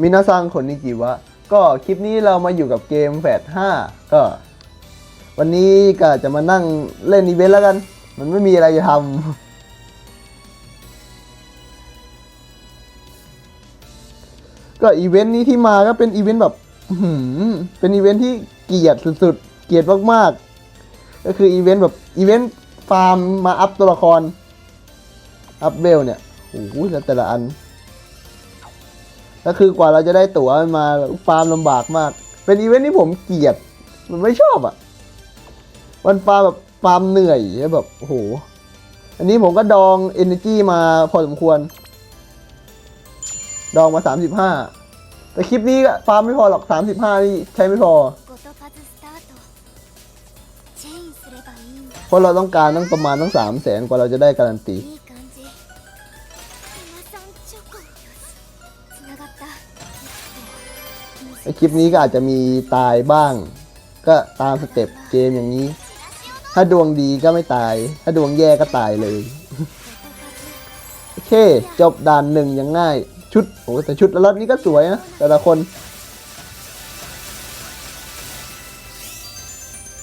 มินาซังคนนิจิวะ ก็คลิปนี้เรามาอยู่กับเกมแฟด5ก็ วันนี้ก็จะมานั่งเล่นอีเวนต์แล้วกัน มันไม่มีอะไรจะทำก็อีเวนต์นี้ที่มาก็เป็นอีเวนต์แบบเป็นอีเวนต์ที่เกลียดสุดๆ เกลียดมากๆ ก็คืออีเวนต์แบบอีเวนต์ฟาร์มมาอัพตัวละคร อัพเวลเนี่ยโอ้โหแต่ละอัน ก็คือกว่าเราจะได้ตั๋วมาฟาร์มลำบากมาก เป็นอีเวนท์ที่ผมเกลียด มันไม่ชอบอะ่ะมันฟาร์มแบบฟาร์มเหนื่อยแบบโหอันนี้ผมก็ดอง Energy มาพอสมควร ดองมา 35 แต่คลิปนี้ฟาร์มไม่พอหรอก 35 นี่ใช้ไม่พอคนเราต้องการต้องประมาณต้อง3 0 0แสนกว่าเราจะได้การันตี คลิปนี้ก็อาจจะมีตายบ้าง ก็ตามสเต็ปเกมอย่างนี้ ถ้าดวงดีก็ไม่ตาย ถ้าดวงแย่ก็ตายเลย โอเค จบด่านหนึ่งยังง่าย ชุดโอ้แต่ชุดรอบนี้ก็สวยนะแต่ละคน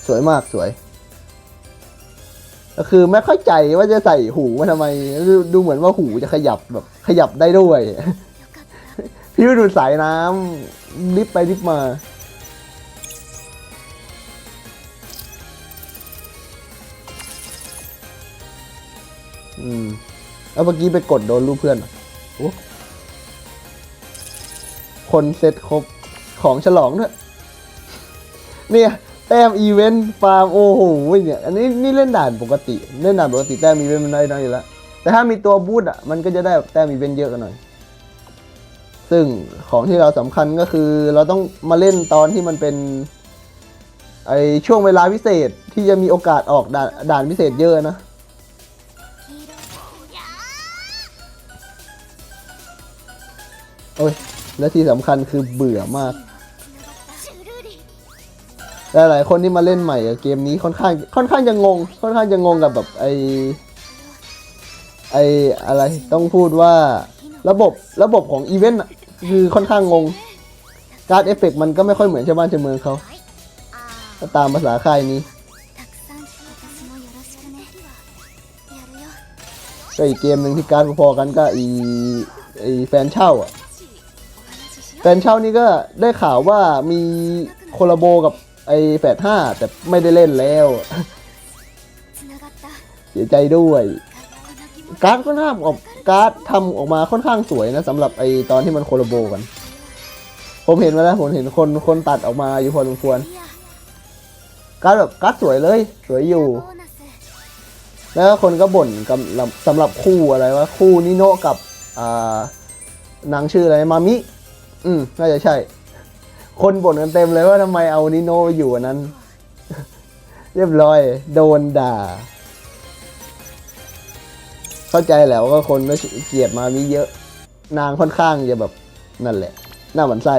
สวยมากสวยก็คือไม่เข้าใจว่าจะใส่หูมาทำไม ดูเหมือนว่าหูจะขยับแบบขยับได้ด้วย พี่ไปดูดสายน้ำลิฟไปลิฟมาอืมแล้วเมื่อกี้ไปกดโดนรูปเพื่อนอโอ้คนเซตครบของฉลองด้วย เนี่ยแต้มอีเวนต์ฟาร์มโอ้โหเนี่ยอันนี้นี่เล่นด่านปกติ เล่นด่านปกติแต้มอีเวนต์มันได้น้อยอยู่แล้วแต่ถ้ามีตัวบูทอะมันก็จะได้แต้มอีเวนต์เยอะกันหน่อย ซึ่งของที่เราสำคัญก็คือเราต้องมาเล่นตอนที่มันเป็นไอช่วงเวลาพิเศษที่จะมีโอกาสออกด่านานพิเศษเยอะนะ โอ้ย และที่สำคัญคือเบื่อมาก หลายๆคนที่มาเล่นใหม่เกมนี้ค่อนข้างค่อนข้างจะงง ค่อนข้างจะงงกับแบบไอไออะไรต้องพูดว่าระบบระบบของอีเวนต์ คือค่อนข้างงง การเอฟเฟกมันก็ไม่ค่อยเหมือนชาวบ้านชาวเมืองเขาก็ตามภาษาค่ายนี้ก็อีกเกมหนึ่งที่การพอกันก็อีอีแฟนเช่าอะแฟนเช่านี่ก็ได้ข่าวว่ามีโคลาโบกับไอแปดห้าแต่ไม่ได้เล่นแล้ว เสียใจด้วย การ์ดก็น่าออก การ์ดทำออกมาค่อนข้างสวยนะสำหรับไอตอนที่มันโคโลโบกัน ผมเห็นมาแล้วผมเห็นคนคนตัดออกมาอยู่พอสมควร การ์ดแบบการ์ดสวยเลย สวยอยู่ แล้วคนก็บ่นกับสำหรับคู่อะไรว่าคู่นิโนะกับอ่นางชื่ออะไรมามิ อืมน่าจะใช่ คนบ่นกันเต็มเลยว่าทำไมเอานิโนะอยู่อันนั้น เรียบร้อย โดนด่า เข้าใจแหล้วว่าคนก็เกลียดมามิเยอะ นางค่อนข้างจะแบบนั่นแหละ หน้าหมันไส้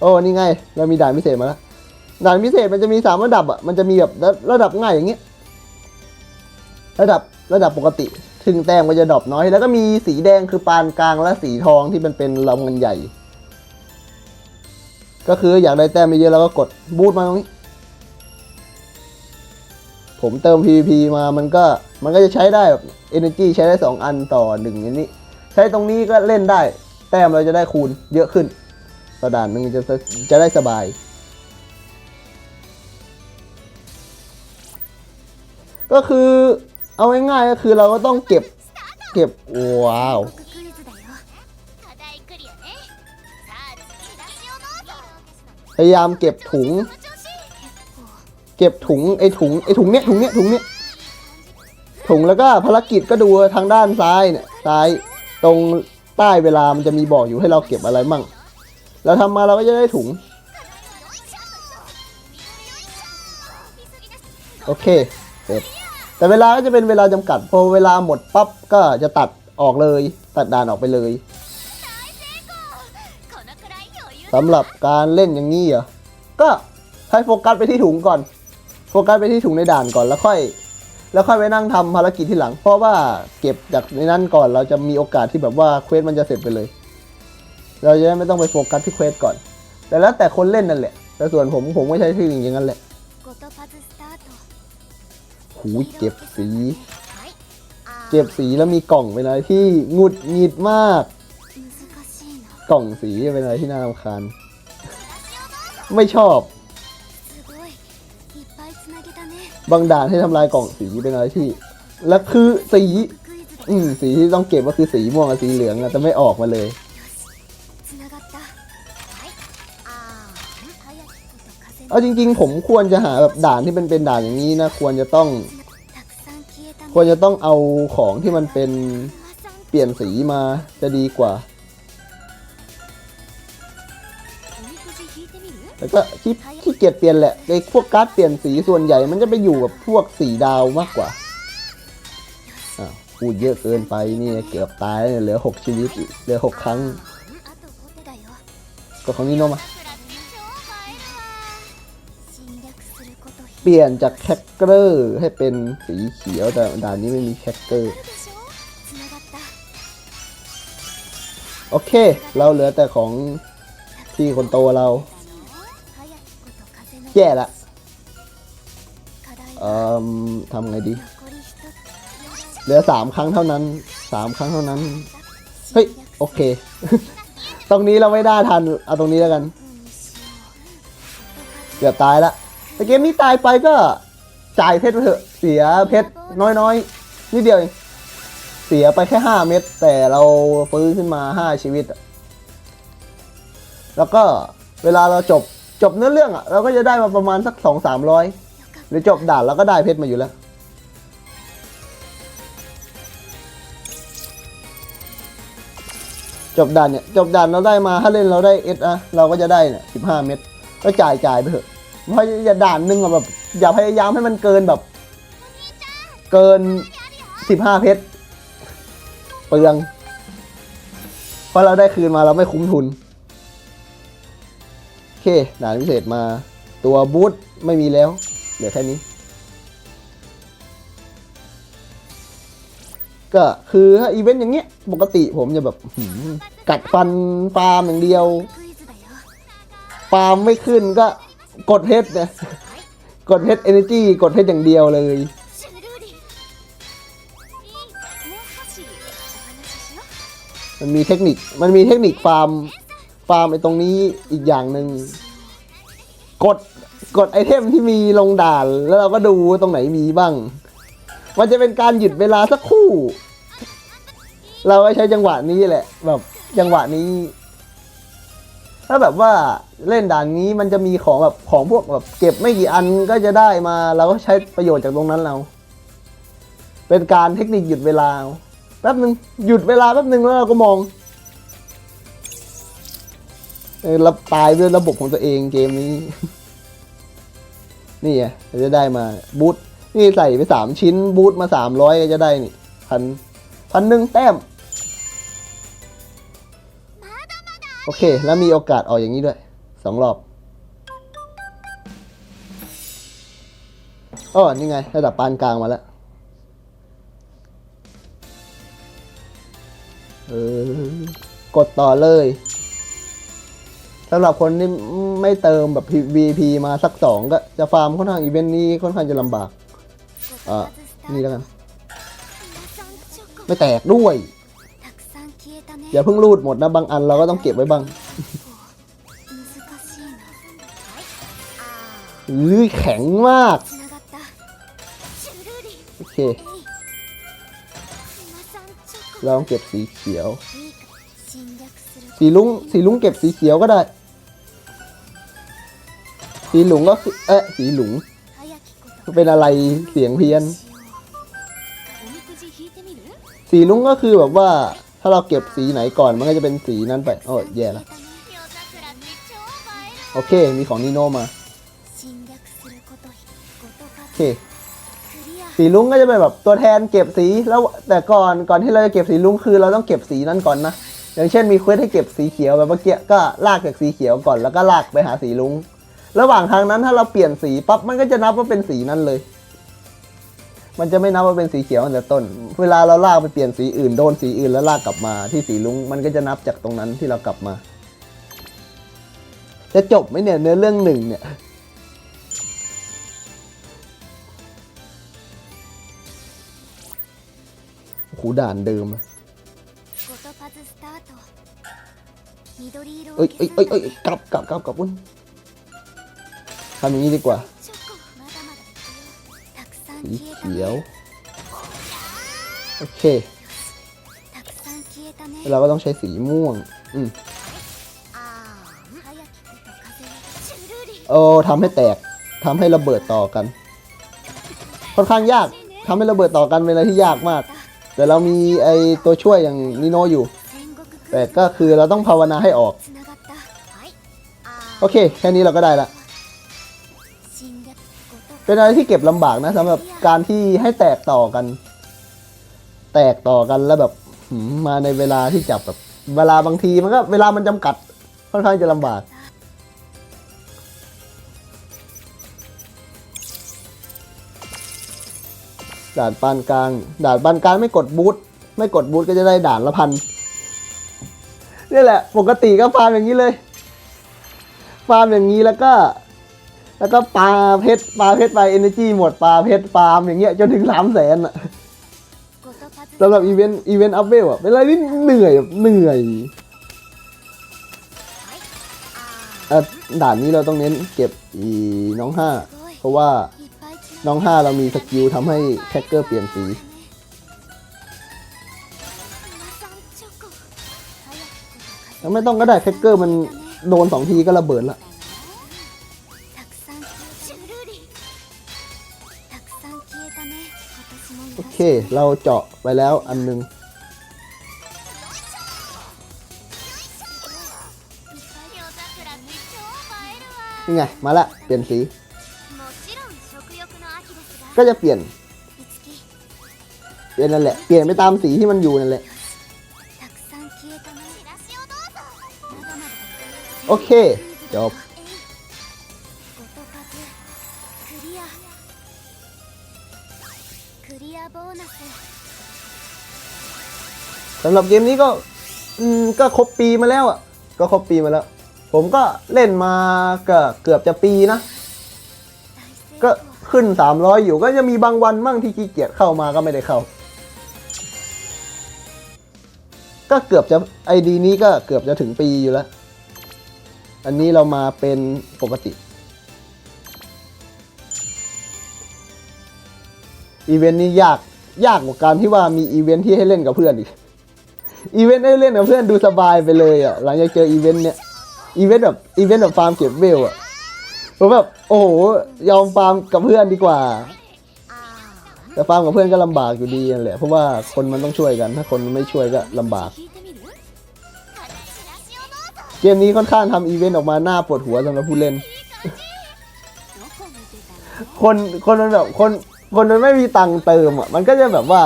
โอ้นี่ไง เรามีด่านพิเศษมาแล้วด่านพิเศษมันจะมีสามระดับอะมันจะมีแบบระดับง่ายอย่างเงี้ยระดับระดับปกติถึงแต้มก็จะดรอปน้อย แล้วก็มีสีแดงคือปานกลางและสีทองที่มันเป็นลำเงินใหญ่ ก็คืออยากได้แต้มเยอะแล้วก็กดบูทมาตรงนี้ ผมเติม PVP มามันก็มันก็จะใช้ได้แบบ Energy ใช้ได้ 2 อันต่อ1อย่างนี้ ใช้ตรงนี้ก็เล่นได้ แต้มเราจะได้คูณเยอะขึ้นกระดานหนึ่งจะจะได้สบาย ก็คือเอาง่ายๆก็คือเราก็ต้องเก็บเก็บ ว้าวพยายามเก็บถุง เก็บถุงไอถุงไอถุงเนี้ยถุงเนี้ยถุงเนี้ยถุงแล้วก็ภารกิจก็ดูทางด้านซ้ายเนี่ยซ้ายตรงใต้เวลามันจะมีบอกอยู่ให้เราเก็บอะไรมั่ง เราทำมาเราก็จะได้ถุง โอเคเสร็จแต่เวลาก็จะเป็นเวลาจำกัด พอเวลาหมดปั๊บก็จะตัดออกเลย ตัดด่านออกไปเลยสำหรับการเล่นอย่างนี้เหรอก็ให้โฟกัสไปที่ถุงก่อน โฟกัสไปที่ถุงในด่านก่อนแล้วค่อย แล้วค่อยไปนั่งทำภารกิจที่หลัง เพราะว่าเก็บจากในนั้นก่อนเราจะมีโอกาสที่แบบว่าเควสมันจะเสร็จไปเลย เราจะไม่ต้องไปโฟกัสที่เควสก่อน แต่แล้วแต่คนเล่นนั่นแหละ แต่ส่วนผมผมไม่ใช้ที่หนึ่งอย่างนั้นแหละหูเก็บสี เก็บสีแล้วมีกล่องเป็นอะไรที่งุดหงิดมาก กล่องสีเป็นอะไรที่น่ารำคาญ ไม่ชอบ บางด่านให้ทำลายกล่องสีเป็นอะไรที่ และคือสี อืมสีที่ต้องเก็บก็คือสีม่วงกับสีเหลืองอะจะไม่ออกมาเลยเอาจริง ๆ ผมควรจะหาแบบด่านที่เป็นเป็นด่านอย่างนี้นะ ควรจะต้อง ควรจะต้องเอาของที่มันเป็นเปลี่ยนสีมาจะดีกว่า แล้วก็ขี้ขี้เกียจเปลี่ยนแหละในพวกการ์ดเปลี่ยนสีส่วนใหญ่มันจะไปอยู่กับพวกสีดาวมากกว่าอ้าพูดเยอะเกินไปนี่เกือบตายเหลือหกชีวิตเหลือหกครั้งก็ของนี้โนมาเปลี่ยนจากแคคเกอร์ให้เป็นสีเขียวแต่ด่านนี้ไม่มีแคคเกอร์โอเค เราเหลือแต่ของที่คนโตเรา แย่ละเอ่อทำไงดี เหลือสามครั้งเท่านั้นสามครั้งเท่านั้น เฮ้ย โอเค ตรงนี้เราไม่ได้ทัน เอาตรงนี้แล้วกัน เกือบตายละแต่เกมนี้ตายไปก็จ่ายเพชรเถอะ เสียเพชรน้อยๆนิดเดียวเสียไปแค่ห้าเม็ดแต่เราฟื้นขึ้นมาห้าชีวิต แล้วก็เวลาเราจบ จบเนื้อเรื่องอะเราก็จะได้มาประมาณสักสองสามร้อยหรือจบด่านเราก็ได้เพชรมาอยู่แล้ว จบด่านเนี่ยจบด่านเราได้มาถ้าเล่นเราได้เอสอะเราก็จะได้เนี่ยสิบห้าเม็ดก็จ่ายจ่ายไปเถอะเพราะอย่าด่านนึงแบบอย่าพยายามให้มันเกินแบบ เกินสิบห้าเพชรเปลืองเพราะเราได้คืนมาเราไม่คุ้มทุน เคด่านพิเศษมา ตัวบูทไม่มีแล้ว เหลือแค่นี้ ก็คือถ้าอีเวนต์อย่างเงี้ย ปกติผมจะแบบกัดฟันฟาร์มอย่างเดียวฟาร์มไม่ขึ้นก็กดเพชรนะกดเพชรเอเนจีกดเพชรอย่างเดียวเลย มันมีเทคนิค มันมีเทคนิคฟาร์มาร์มไอ้ตรงนี้อีกอย่างหนึ่งกดกดไอเทมที่มีลงด่าน แล้วเราก็ดูว่าตรงไหนมีบ้าง มันจะเป็นการหยุดเวลาสักคู่ เราใช้จังหวะนี้แหละ แบบจังหวะนี้ ถ้าแบบว่าเล่นด่านนี้มันจะมีของแบบของพวกแบบเก็บไม่กี่อันก็จะได้มา เราก็ใช้ประโยชน์จากตรงนั้นเรา เป็นการเทคนิคหยุดเวลาแป๊บหนึ่งหยุดเวลาแป๊บหนึ่งแล้วเราก็มอง เออเราตายด้วยระบบของตัวเองเกมนี้ นี่ไงจะได้มาบูทนี่ใส่ไปสามชิ้นบูทมาสามร้อยก็จะได้นี่พันพันหนึ่งแต้ม โอเค แล้วมีโอกาสออกอย่างนี้ด้วยสองรอบอ๋อนี่ไง ระดับปานกลางมาแล้ว เออ กดต่อเลย สำหรับคนที่ไม่เติมแบบ VP มาสักสองก็จะฟาร์มค่อนข้างอีเวนต์นี้ค่อนข้างจะลำบากอะนี่แล้วกัน ไม่แตกด้วย อย่าเพิ่งรูดหมดนะบางอันเราก็ต้องเก็บไว้บ้างอื้อแข็งมาก โอเค เราต้องเก็บสีเขียว สีลุงสีลุงเก็บสีเขียวก็ได้ สีหลงก็คือเอ๊ะสีหลงเป็นอะไรเสียงเพี้ยน สีลุงก็คือแบบว่า ถ้าเราเก็บสีไหนก่อนมันก็จะเป็นสีนั้นไปโอ้ยแย่แล้วโอเค มีของนีโนมาโอเคสีลุงก็จะเป็นแบบตัวแทนเก็บสีแล้วแต่ก่อนก่อนที่เราจะเก็บสีลุงคือเราต้องเก็บสีนั้นก่อนนะอย่างเช่นมีเควสให้เก็บสีเขียวแบบเมื่อกี้ก็ลากจากสีเขียวก่อนแล้วก็ลากไปหาสีลุง ระหว่างทางนั้นถ้าเราเปลี่ยนสีปั๊บมันก็จะนับว่าเป็นสีนั้นเลย มันจะไม่นับว่าเป็นสีเขียวตั้งแต่ต้น เวลาเราลากไปเปลี่ยนสีอื่นโดนสีอื่นแล้วลากกลับมาที่สีลุงมันก็จะนับจากตรงนั้นที่เรากลับมา จะจบไหมเนี่ยเนื้อเรื่องหนึ่งเนี่ยขูด่านเดิมเลยเอ้ยเอ้ยเอ้ยกลับกลับกลับกลับอุ้น ทำอย่างนี้ดีกว่าสีเขียว โอเค เราก็ต้องใช้สีม่วง อืมโอ้ทำให้แตกทำให้ระเบิดต่อกัน ค่อนข้างยากทำให้ระเบิดต่อกันเป็นอะไรที่ยากมาก แต่เรามีไอตัวช่วยอย่างนิโนอยู่ แต่ก็คือเราต้องภาวนาให้ออก โอเค แค่นี้เราก็ได้ละ เป็นอะไรที่เก็บลำบากนะสำหรับการที่ให้แตกต่อกัน แตกต่อกันแล้วแบบหืมมาในเวลาที่จับแบบ เวลาบางทีมันก็เวลามันจำกัด ค่อนข้างจะลำบาก ด่านปานกลาง ด่านปานกลางไม่กดบูทไม่กดบูทก็จะได้ด่านละพันนี่แหละ ปกติก็ฟาร์มอย่างนี้เลย ฟาร์มอย่างนี้แล้วก็ แล้วก็ปลาเพชรปลาเพชรไปเอเนจีหมดปลาเพชรปลาอย่างเงี้ยจนถึงสามแสนอะสำหรับอีเวนต์อีเวนต์อัพเวลอะเป็นอะไรที่เหนื่อยเหนื่อยด่านนี้เราต้องเน้นเก็บอีน้องห้าเพราะว่าน้องห้าเรามีสกิลทำให้แคคเกอร์เปลี่ยนสีไม่ต้องก็ได้แคคเกอร์มันโดนสองทีก็ระเบิดละ เราเจาะไปแล้วอันนึง นี่ไง มาละ เปลี่ยนสี ก็จะเปลี่ยน เปลี่ยนนั่นแหละ เปลี่ยนไปตามสีที่มันอยู่นั่นแหละ โอเค จบ สำหรับเกมนี้ก็ก็ครบปีมาแล้วอะ ก็ครบปีมาแล้ว ผมก็เล่นมาก็เกือบจะปีนะ ก็ขึ้น 300 อยู่ก็จะมีบางวันมั่งที่ขี้เกียจเข้ามาก็ไม่ได้เข้า ก็เกือบจะไอดีนี้ก็เกือบจะถึงปีอยู่แล้ว อันนี้เรามาเป็นปกติ อีเวนต์นี้ยากยากกว่าการที่ว่ามีอีเวนต์ที่ให้เล่นกับเพื่อนอีกอีเวนต์ให้เล่นกับเพื่อนดูสบายไปเลยอะหลังจากเจออีเวนต์เนี้ยอีเวนต์แบบอีเวนต์แบบฟาร์มเก็บเวลอะผมแบบโอ้โหยอมฟาร์มกับเพื่อนดีกว่า แต่ฟาร์มกับเพื่อนก็ลำบากอยู่ดีแหละเพราะว่าคนมันต้องช่วยกัน ถ้าคนไม่ช่วยก็ลำบาก เกมนี้ค่อนข้างทำอีเวนต์ออกมาหน้าปวดหัวสำหรับผู้เล่น คนคนมันแบบคน คนมันไม่มีตังค์เติมอะ มันก็จะแบบว่า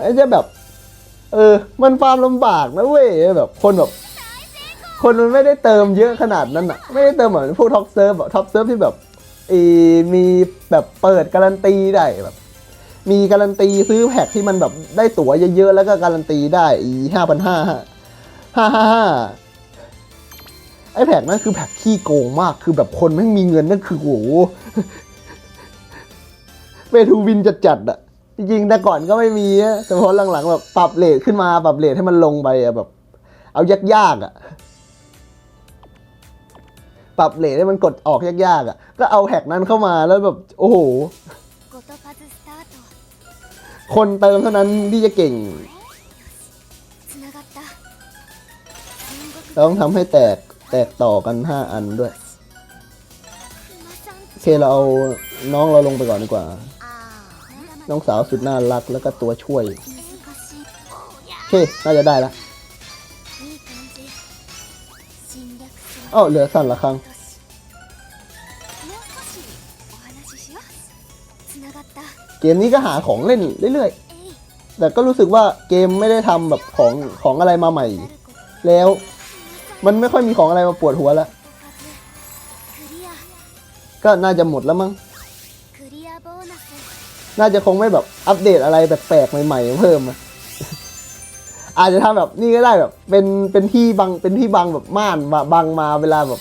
ไอ้จะแบบ เออ มันฟาร์มลำบากนะเว้ยแบบ คนแบบ คนมันไม่ได้เติมเยอะขนาดนั้นอะ ไม่ได้เติมเหมือนพวกท็อปเซิร์ฟอะท็อปเซิร์ฟที่แบบอีมีแบบเปิดการันตีได้แบบ มีการันตีซื้อแพ็กที่มันแบบได้ตั๋วเยอะๆแล้วก็การันตีได้อีห้าพันห้าห้าห้าห้าไอ้แพ็กนั่นคือแพ็กขี้โกงมากคือแบบคนไม่มีเงินนั่นคือโหเป เฟทูวินจะจัดอะจริงแต่ก่อนก็ไม่มีอะแต่พอหลังๆแบบปรับเลทขึ้นมาปรับเลทให้มันลงไปอะแบบ เอายากๆอะปรับเลทให้มันกดออกยากๆอะก็เอาแฮกนั้นเข้ามาแล้วแบบ โอ้โห คนเติมเท่านั้นที่จะเก่งต้องทำให้แตกแตกต่อกันห้าอันด้วย โอเคเราเอาน้องเราลงไปก่อนดีกว่า น้องสาวสุดน่ารักแล้วก็ตัวช่วยโอเคน่าจะได้ละเอ้าเหลือสั่นละครั้งเกมนี้ก็หาของเล่นเรื่อยๆ แต่ก็รู้สึกว่าเกมไม่ได้ทำแบบของของอะไรมาใหม่ แล้วมันไม่ค่อยมีของอะไรมาปวดหัวละ ก็น่าจะหมดแล้วมั้ง น่าจะคงไม่แบบอัปเดตอะไรแปลกๆใหม่ ๆ เพิ่มอาจจะทำแบบนี่ก็ได้แบบ เป็นเป็นที่บังเป็นที่บังแบบม่านบังมาเวลาแบบ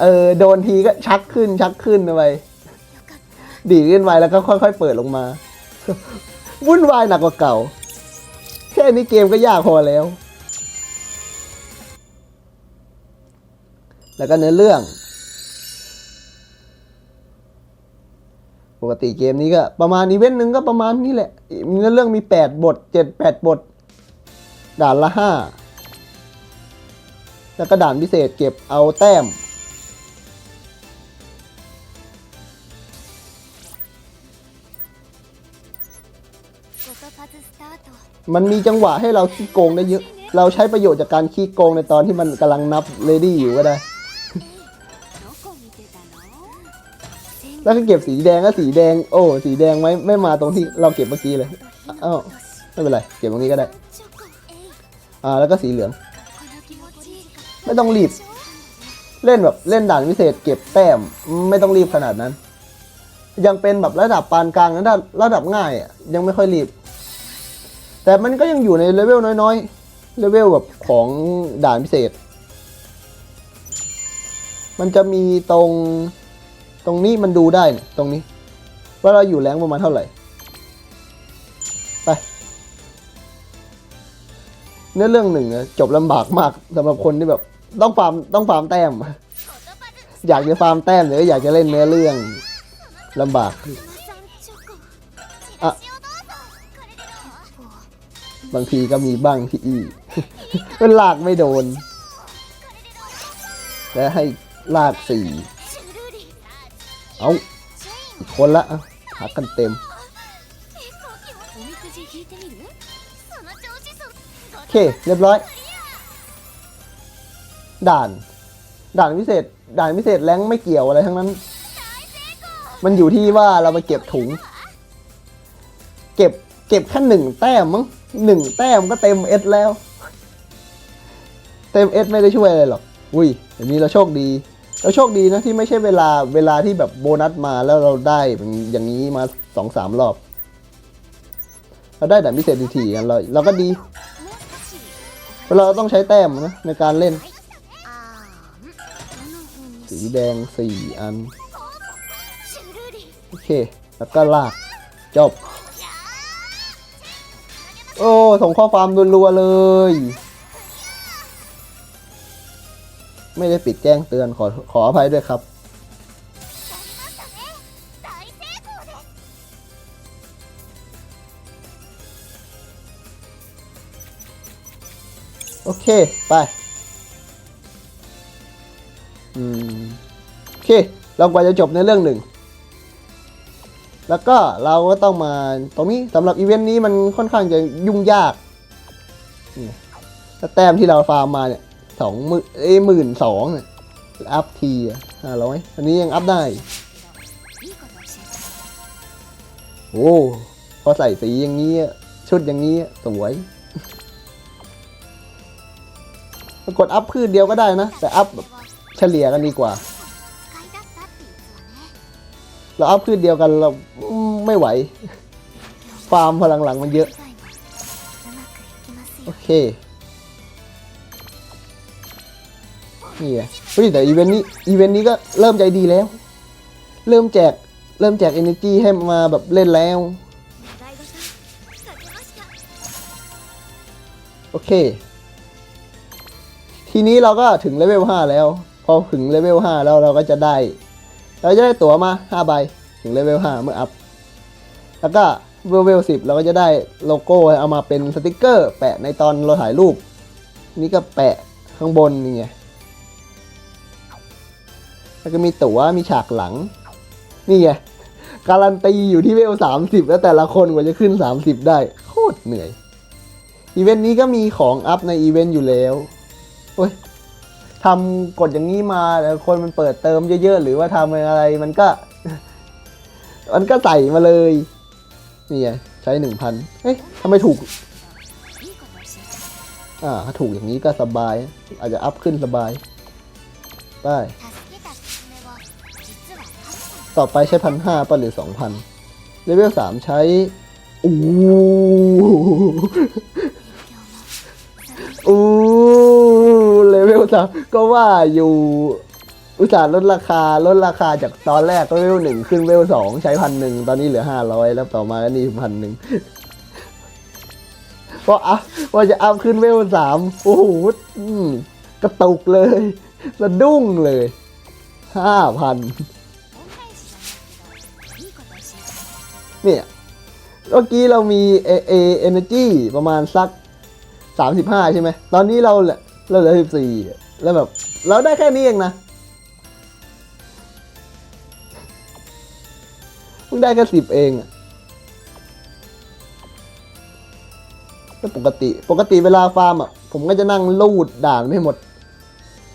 เออโดนทีก็ชักขึ้นชักขึ้นไปดีขึ้นไปแล้วก็ค่อย ๆ เปิดลงมาวุ่นวายหนักกว่าเก่า แค่นี้เกมก็ยากพอแล้ว แล้วก็เนื้อเรื่อง กติเกมนี้ก็ประมาณอีเวนต์หนึ่งก็ประมาณนี้แหละเนื้อเรื่องมี 8 บท 7 8 บท ด่านละ 5 แล้วก็ด่านพิเศษเก็บเอาแต้ม มันมีจังหวะให้เราขี้โกงได้เยอะ เราใช้ประโยชน์จากการขี้โกงในตอนที่มันกำลังนับเลดี้อยู่ก็ได้ แล้วก็เก็บสีแดงก็สีแดง โอ้ สีแดงไม่ไม่มาตรงที่เราเก็บเมื่อกี้เลยอ้าวไม่เป็นไร เก็บตรงนี้ก็ได้ อ่า แล้วก็สีเหลือง ไม่ต้องรีบ เล่นแบบเล่นด่านพิเศษ เก็บแต้ม ไม่ต้องรีบขนาดนั้น ยังเป็นแบบระดับปานกลางระดับระดับง่ายอะ ยังไม่ค่อยรีบ แต่มันก็ยังอยู่ในเลเวลน้อยๆ เลเวลแบบของด่านพิเศษ มันจะมีตรง ตรงนี้มันดูได้ตรงนี้ ว่าเราอยู่แรงประมาณเท่าไหร่ ไป เนื้อเรื่องหนึ่งจบลำบากมากสำหรับคนที่แบบ ต้องฟาร์มต้องฟาร์มแต้ม อยากจะฟาร์มแต้มหรืออยากจะเล่นเนื้อเรื่องลำบากบางทีก็มีบ้างที่อีมันลากไม่โดน และให้ลากสี่ เอาอีกคนละหักกันเต็ม โอเค เรียบร้อย ด่าน ด่านพิเศษ ด่านพิเศษแรงไม่เกี่ยวอะไรทั้งนั้น มันอยู่ที่ว่าเราไปเก็บถุง เก็บ เก็บแค่หนึ่งแต้มมั้งหนึ่งแต้มก็เต็มเอสแล้ว เต็มเอสไม่ได้ช่วยอะไรหรอก อุ้ยแบบนี้เราโชคดี แล้วโชคดีนะที่ไม่ใช่เวลาเวลาที่แบบโบนัสมาแล้วเราได้อย่างนี้มาสองสามรอบ เราได้แต่พิเศษทีกันเราเราก็ดีเราต้องใช้แต้มนะในการเล่น สีแดงสี่อัน โอเค แล้วก็ลาก จบ โอ้ ส่งข้อความรัวๆเลย ไม่ได้ปิดแจ้งเตือนขอขออภัยด้วยครับ โอเค ไป อืม โอเค เรากว่าจะจบในเรื่องหนึ่ง แล้วก็เราก็ต้องมาตรงนี้สำหรับอีเวนต์นี้มันค่อนข้างจะยุ่งยากแต่แต้มที่เราฟาร์มมาเนี่ย สองหมื่นเอ้หมื่นสองอัพทีห้าร้อยอันนี้ยังอัพได้ โอ้พอใส่สีอย่างนี้ ชุดอย่างนี้สวยกดอัพพืชเดียวก็ได้นะ แต่อัพเฉลี่ยกันดีกว่า เราอัพพืชเดียวกันเราไม่ไหว ฟาร์มพลังหลังมันเยอะ โอเค นี่ไงเฮ้ยแต่อีเวนต์นี้อีเวนต์นี้ก็เริ่มใจดีแล้ว เริ่มแจกเริ่มแจกเอเนจีให้มาแบบเล่นแล้ว โอเค ทีนี้เราก็ถึงเลเวล5แล้ว พอถึงเลเวล5แล้วเราก็จะได้ เราจะได้ตั๋วมา5ใบถึงเลเวล5เมื่ออัพ แล้วก็เลเวล10 เราก็จะได้โลโก้เอามาเป็นสติกเกอร์ แปะในตอนเราถ่ายรูป นี่ก็แปะข้างบนนี่ไง แล้วก็มีตัว๋วมีฉากหลัง นี่ไงการันตีอยู่ที่เวลสามสิบแล้วแต่ละคนกว่าจะขึ้นสามสิบได้โคตรเหนื่อย อีเวนต์นี้ก็มีของอัพในอีเวนต์อยู่แล้วเฮ้ยทำกดอย่างนี้มาแต่คนมันเปิดเติมเยอะๆ หรือว่าทำอะไรมันก็ มันก็ใส่มาเลย นี่ไงใช้หนึ่งพันเฮ้ยทำไมถูก อ่าถ้าถูกอย่างนี้ก็สบาย อาจจะอัพขึ้นสบาย ได้ ต่อไปใช้พันห้าป่ะหรือสองพันเลเวลสามใช้อู้อู้เลเวลสามก็ว่าอยู่ อุตส่าห์ลดราคาลดราคาจากตอนแรกเลเวลหนึ่งขึ้นเลเวลสองใช้พันหนึ่งตอนนี้เหลือห้าร้อยแล้วต่อมาก็นี่พันหนึ่งเพราะอัพว่าจะอัพขึ้นเวลสามโอ้โหกระตุกเลย สะดุ้งเลยห้าพัน เนี่ยเมื่อกี้เรามีเอเอเอเนจีประมาณสักสามสิบห้าใช่ไหม ตอนนี้เราเหลือเราเหลือสิบสี่แล้วแบบ เราได้แค่นี้เองนะเพิ่งได้แค่สิบเองอะก็ปกติ ปกติเวลาฟาร์มอะ ผมก็จะนั่งลูดด่านไม่หมด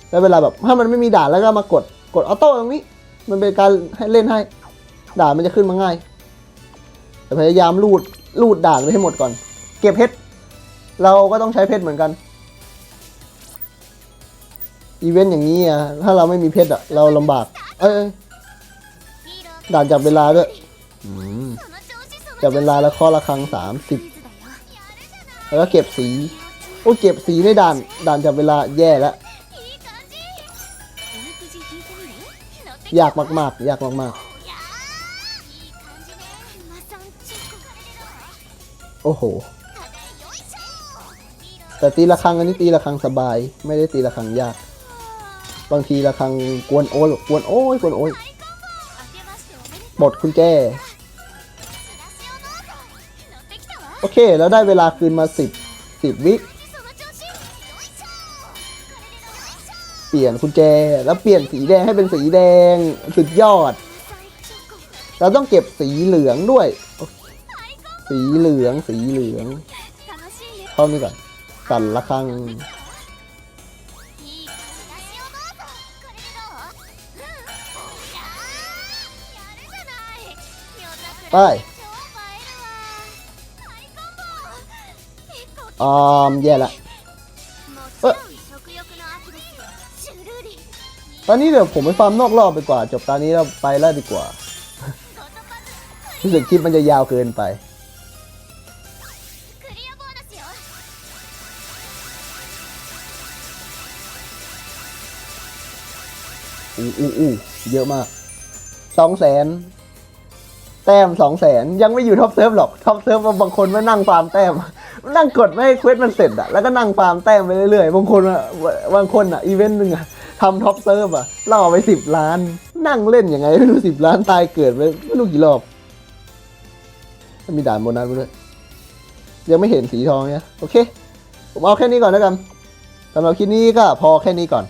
แล้วเวลาแบบ ถ้ามันไม่มีด่านแล้วก็มากด กดออโต้ตรงนี้ มันเป็นการให้เล่นให้ ด่านมันจะขึ้นมาง่าย แต่พยายามลูดลูดด่างให้หมดก่อน เก็บเพชรเราก็ต้องใช้เพชรเหมือนกันอีเวนต์อย่างนี้อะถ้าเราไม่มีเพชรอะเราลำบาก เอ้ยด่านจับเวลาด้วยจับเวลาแล้วข้อละครั้งสามสิบแล้วเก็บสีโอ้เก็บสีในด่านด่านจับเวลาแย่แล้วอยากมากๆอยากมากๆ โอ้โห แต่ตีละครังอันนี้ตีละครังสบาย ไม่ได้ตีละครังยาก บางทีละครังกวนโอ้ยกวนโอ้ยกวนโอ้ยบดคุณแจโอเค แล้วได้เวลาคืนมา 10 10 วิเปลี่ยนคุณแจแล้วเปลี่ยนสีแดงให้เป็นสีแดงสุดยอด เราต้องเก็บสีเหลืองด้วย โอเค สีเหลืองสีเหลือง เข้านี่ก่อนตัดนละครังไปอมแย่ละเออตอนนี้เดี๋ยวผมไปฟาร์มนอกรอบไปกว่า จบตอนนี้เราไปแล้วดีกว่ารู้สึกคลิปมันจะยาวเกินไป อู้อู้อู้เยอะมากสองแสนแต้มสองแสนยังไม่อยู่ท็อปเซิร์ฟหรอกท็อปเซิร์ฟบางคนมานั่งฟาร์มแต้มนั่งกดไม่ให้เควสมันเสร็จอะแล้วก็นั่งฟาร์มแต้มไปเรื่อยๆบางคนอะบางคนอะอีเวนต์หนึ่งอะทำท็อปเซิร์ฟอะล่อไปสิบล้าน นั่งเล่นยังไงไม่รู้สิบล้านตายเกิดไปไม่รู้กี่รอบ มีด่านโบนัสมาด้วยยังไม่เห็นสีทองเนี่ยโอเค ผมเอาแค่นี้ก่อนแล้วกันสำหรับคลิปนี้ก็พอแค่นี้ก่อน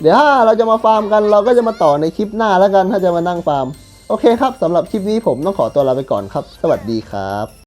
เดี๋ยวถ้าเราจะมาฟาร์มกันเราก็จะมาต่อในคลิปหน้าแล้วกันถ้าจะมานั่งฟาร์ม โอเคครับสำหรับคลิปนี้ผมต้องขอตัวลาไปก่อนครับ สวัสดีครับ